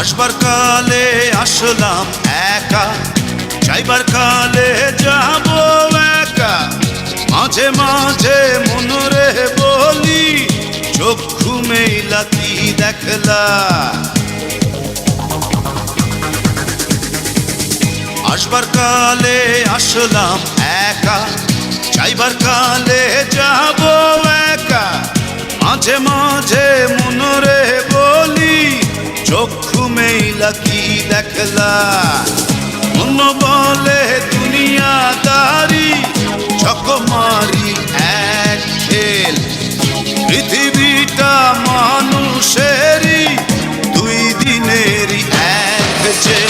আসবার কালে আসলাম একা, যাইবার কালে যাব একা। মাঝে মাঝে মনরে বলি, চক্ষু কি দেখলা? আসবার কালে আসলাম একা, যাইবার কালে যাব একা। মাঝে মাঝে মনরে বলি মেলা কি দেখলা। মন বলে দুনিয়াদারি চকমারি এক খেল। পৃথিবীটা মানুষেরই দুই দিনেরই এক জেল